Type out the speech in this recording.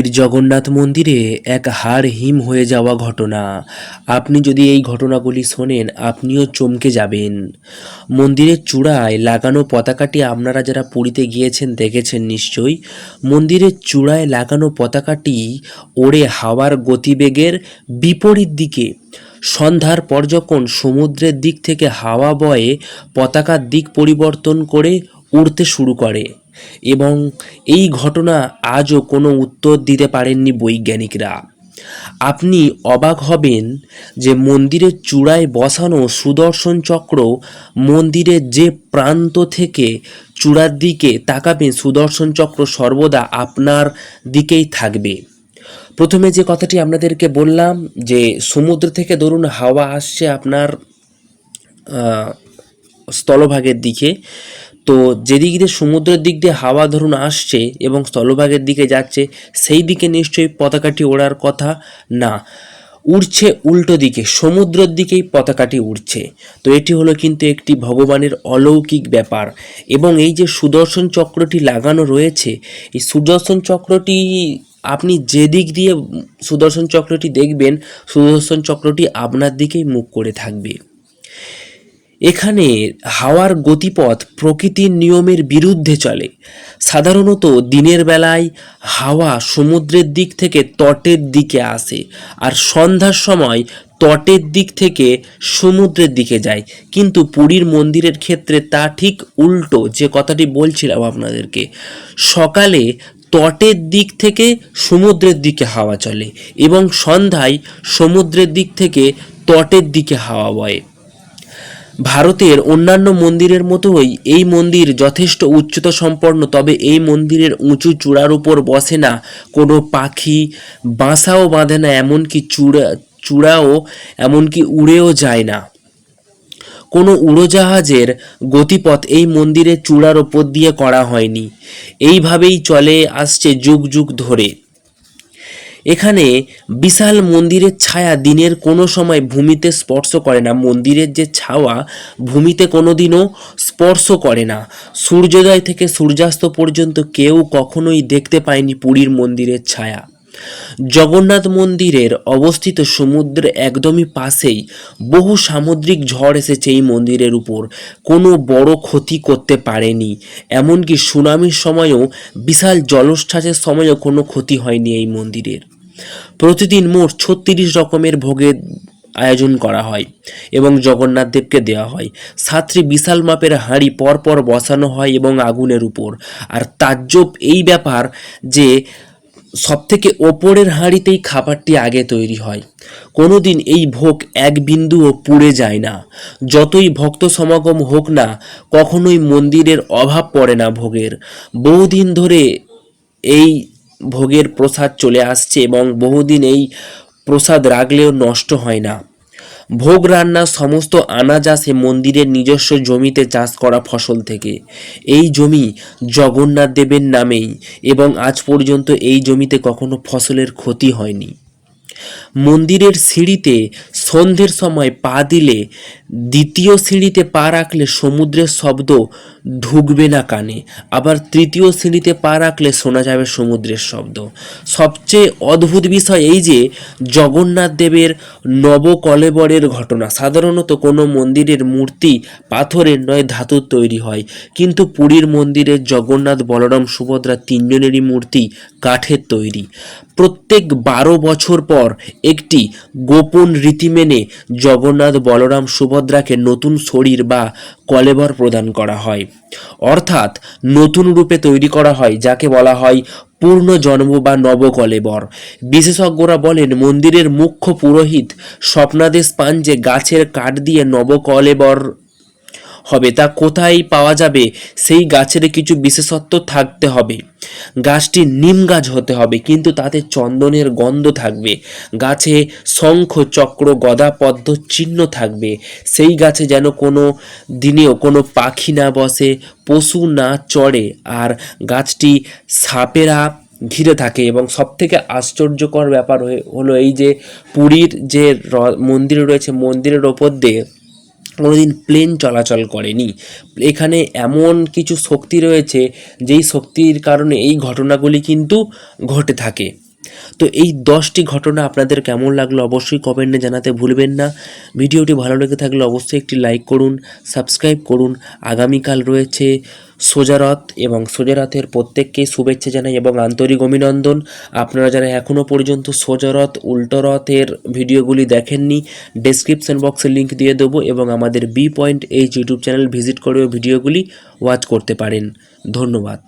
পুরীর জগন্নাথ মন্দিরে এক হাড় হিম হয়ে যাওয়া ঘটনা। আপনি যদি এই ঘটনাগুলি শোনেন, আপনিও চমকে যাবেন। মন্দিরের চূড়ায় লাগানো পতাকাটি আপনারা যারা পুরীতে গিয়েছেন, দেখেছেন নিশ্চয়ই। মন্দিরের চূড়ায় লাগানো পতাকাটি ওড়ে হাওয়ার গতিবেগের বিপরীত দিকে। সন্ধ্যার পর যখন সমুদ্রের দিক থেকে হাওয়া বয়ে পতাকার দিক পরিবর্তন করে উড়তে শুরু করে। এবং এই ঘটনা আজও কোনো উত্তর দিতে পারেননি বৈজ্ঞানিকরা। আপনি অবাক হবেন যে মন্দিরের চূড়ায় বসানো সুদর্শন চক্র মন্দিরের যে প্রান্ত থেকে চূড়ার দিকে তাকাবেন সুদর্শন চক্র সর্বদা আপনার দিকেই থাকবে। প্রথমে যে কথাটি আপনাদেরকে বললাম যে সমুদ্র থেকে ধরুন হাওয়া আসছে আপনার স্থলভাগের দিকে তো যেদিক দিয়ে সমুদ্রের দিক দিয়ে হাওয়া ধরুন আসছে এবং স্থলভাগের দিকে যাচ্ছে, সেই দিকে নিশ্চয়ই পতাকাটি ওড়ার কথা? না। উড়ছে উল্টো দিকে, সমুদ্রের দিকেই পতাকাটি উড়ছে। তো এটি হলো কিন্তু একটি ভগবানের অলৌকিক ব্যাপার। এবং এই যে সুদর্শন চক্রটি লাগানো রয়েছে, এই সুদর্শন চক্রটি, আপনি যে দিক দিয়ে সুদর্শন চক্রটি দেখবেন, সুদর্শন চক্রটি আপনার দিকেই মুখ করে থাকবে। এখানে হাওয়ার গতিপথ প্রকৃতির নিয়মের বিরুদ্ধে চলে। সাধারণত দিনের বেলায় হাওয়া সমুদ্রের দিক থেকে তটের দিকে আসে আর সন্ধ্যার সময় তটের দিক থেকে সমুদ্রের দিকে যায়। কিন্তু পুরীর মন্দিরের ক্ষেত্রে তা ঠিক উল্টো যে কথাটি বলছিলাম আপনাদেরকে। সকালে তটের দিক থেকে সমুদ্রের দিকে হাওয়া চলে এবং সন্ধ্যায় সমুদ্রের দিক থেকে তটের দিকে হাওয়া বয়। ভারতের অন্যান্য মন্দিরের মতোই এই মন্দির যথেষ্ট উচ্চতা সম্পন্ন, তবে এই মন্দিরের উঁচু চূড়ার উপর বসে না। কোনো পাখি বাসাও বাঁধে না, এমনকি চূড়া, চূড়াও এমনকি উড়েও যায় না। কোনো উড়োজাহাজের গতিপথ এই মন্দিরের চূড়ার ওপর দিয়ে করা হয়নি। এইভাবেই চলে আসছে যুগ যুগ ধরে। এখানে বিশাল মন্দিরের ছায়া দিনের কোনো সময় ভূমিতে স্পর্শ করে না। মন্দিরের যে ছাওয়া ভূমিতে কোনো দিনও স্পর্শ করে না। সূর্যোদয় থেকে সূর্যাস্ত পর্যন্ত কেউ কখনোই দেখতে পায়নি পুরীর মন্দিরের ছায়া। জগন্নাথ মন্দিরের অবস্থিত সমুদ্রের একদমই পাশেই বহু সামুদ্রিক ঝড় এসেছে এই মন্দিরের উপর। কোনো বড় ক্ষতি করতে পারেনি। এমনকি সুনামির সময়ও, বিশাল জলোচ্ছ্বাসের সময়ও কোনো ক্ষতি হয়নি এই মন্দিরের। প্রতিদিন মোট ছত্রিশ রকমের ভোগের আয়োজন করা হয় এবং জগন্নাথ দেবকে দেওয়া হয়। সাতটি বিশাল মাপের হাঁড়ি পরপর বসানো হয় এবং আগুনের উপর। আর তাজ্জব এই ব্যাপার যে সবথেকে ওপরের হাঁড়িতেই খাবারটি আগে তৈরি হয়। কোনো দিন এই ভোগ এক বিন্দুও পুড়ে যায় না। যতই ভক্ত সমাগম হোক না, কখনোই মন্দিরের অভাব পড়ে না ভোগের। বহুদিন ধরে এই ভোগের প্রসাদ চলে আসছে এবং বহুদিন এই প্রসাদ রাখলেও নষ্ট হয় না। ভোগ রান্নার সমস্ত আনাজ আসে মন্দিরের নিজস্ব জমিতে চাষ করা ফসল থেকে। এই জমি জগন্নাথ দেবের নামেই এবং আজ পর্যন্ত এই জমিতে কখনো ফসলের ক্ষতি হয়নি। মন্দিরের সিঁড়িতে সন্ধ্যের সময় পা দিলে দ্বিতীয় সিঁড়িতে পা রাখলে সমুদ্রের শব্দ ঢুকবে না কানে, আবার তৃতীয় সিঁড়িতে পা রাখলে শোনা যাবে সমুদ্রের শব্দ। সবচেয়ে অদ্ভুত বিষয় এই যে, জগন্নাথ দেবের নবকলেবরের ঘটনা। সাধারণত কোনো মন্দিরের মূর্তি পাথরের নয়, ধাতুর তৈরি হয়। কিন্তু পুরীর মন্দিরের জগন্নাথ, বলরাম, সুভদ্রা তিনজনেরই মূর্তি কাঠের তৈরি। প্রত্যেক বারো বছর পর একটি গোপন রীতি মেনে জগন্নাথ, বলরাম সুভদ্রাকে নতুন শরীর বা কলেবর প্রদান করা হয়। অর্থাৎ নতুন রূপে তৈরি করা হয়, যাকে বলা হয় পূর্ণ জন্ম বা নবকলেবর। বিশেষজ্ঞরা বলেন, মন্দিরের মুখ্য পুরোহিত স্বপ্নাদেশ পান যে গাছের কাঠ দিয়ে নবকলেবর হবে তা কোথায় পাওয়া যাবে? সেই গাছের কিছু বিশেষত্ব থাকতে হবে। গাছটি নিম গাছ হতে হবে, কিন্তু তাতে চন্দনের গন্ধ থাকবে। গাছে শঙ্খ চক্র গদা পদ্ম চিহ্ন থাকবে। সেই গাছে যেন কোনো দিনেও কোনো পাখি না বসে, পশু না চড়ে, আর গাছটি সাপেরা ঘিরে থাকে। এবং সবথেকে আশ্চর্যকর ব্যাপার হলো এই যে পুরীর যে মন্দির রয়েছে, মন্দিরের ওপর দিয়ে কোনোদিন প্লেন চলাচল করেনি। এখানে এমন কিছু শক্তি রয়েছে, যেই শক্তির কারণে এই ঘটনাগুলি কিন্তু ঘটে থাকে। তো এই দশটি ঘটনা আপনাদের কেমন লাগল অবশ্যই কমেন্টে জানাতে ভুলবেন না। ভিডিওটি ভালো লেগে থাকলে অবশ্যই একটি লাইক করুন সাবস্ক্রাইব করুন। আগামীকাল রয়েছে সোজারথ এবং সোজারথের প্রত্যেককে শুভেচ্ছা জানাই এবং আন্তরিক অভিনন্দন। আপনারা যারা এখনও পর্যন্ত সোজারথ উল্টোরথের ভিডিওগুলি দেখেননি ডেসক্রিপশন বক্সে লিংক দিয়ে দেবো এবং আমাদের B point H YouTube channel visit করেও ভিডিওগুলি ওয়াচ করতে পারেন। ধন্যবাদ।